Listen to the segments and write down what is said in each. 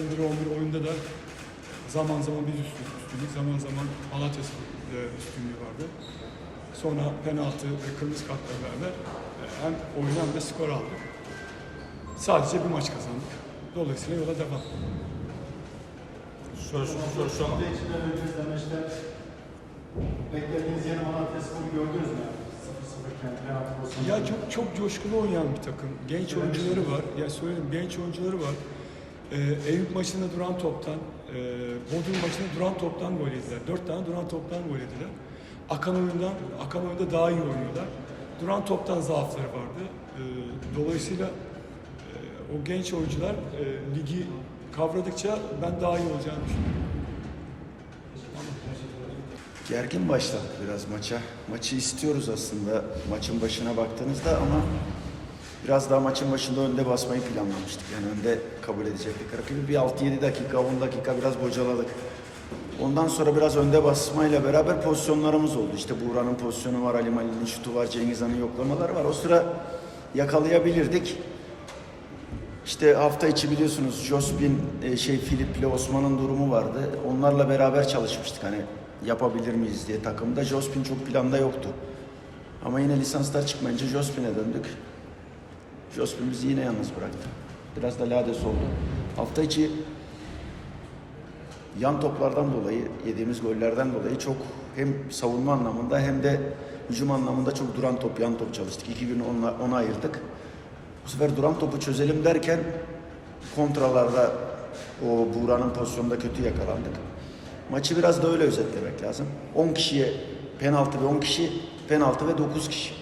11 oyunda da zaman zaman biz üstün- üstünlük, zaman zaman Malatya e, üstünlüğü vardı. Sonra penaltı ve kırmızı kartla beraber e, hem oyunu hem de skor aldık. Sadece bir maç kazandık. Dolayısıyla yola devam. Soru, soru, soru. Hafta içinde verdiğiniz demeçte beklediğiniz yeni Malatya Spor'u gördünüz mü? 0-0 iken penaltı pozisyonu. Ya çok çok coşkulu oynayan bir takım. Genç oyuncuları var. Ya söyledim genç oyuncuları var. Ee, Eyüp maçında duran toptan, e, Bodrum maçında duran toptan gol yediler. Dört tane duran toptan gol yediler. Akan oyundan, akan oyunda daha iyi oynuyorlar. Duran toptan zaafları vardı. Ee, dolayısıyla e, o genç oyuncular e, ligi kavradıkça ben daha iyi olacağını düşünüyorum. Gergin başladık biraz maça. Maçı istiyoruz aslında maçın başına baktığınızda ama biraz daha maçın başında önde basmayı planlamıştık. Yani önde kabul edecektik rakibi. Bir 6-7 dakika, 10 dakika biraz bocaladık. Ondan sonra biraz önde basmayla beraber pozisyonlarımız oldu. İşte Buğra'nın pozisyonu var, Ali Mali'nin şutu var, Cengiz Han'ın yoklamaları var. O sıra yakalayabilirdik. İşte hafta içi biliyorsunuz Jospin, e, şey Filip'le Osman'ın durumu vardı. Onlarla beraber çalışmıştık hani yapabilir miyiz diye takımda. Jospin çok planda yoktu. Ama yine lisanslar çıkmayınca Jospin'e döndük. Jospin bizi yine yalnız bıraktı. Biraz da lades oldu. Hafta içi yan toplardan dolayı, yediğimiz gollerden dolayı çok hem savunma anlamında hem de hücum anlamında çok duran top, yan top çalıştık. İki gün ona, ona ayırdık. Bu sefer duran topu çözelim derken kontralarda o Buğra'nın pozisyonunda kötü yakalandık. Maçı biraz da öyle özetlemek lazım. 10 kişiye penaltı ve 10 kişi penaltı ve 9 kişi.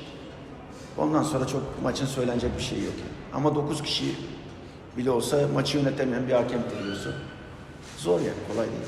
Ondan sonra çok maçın söylenecek bir şey yok. Ama 9 kişi bile olsa maçı yönetemeyen bir hakem biliyorsun. Zor yani kolay değil.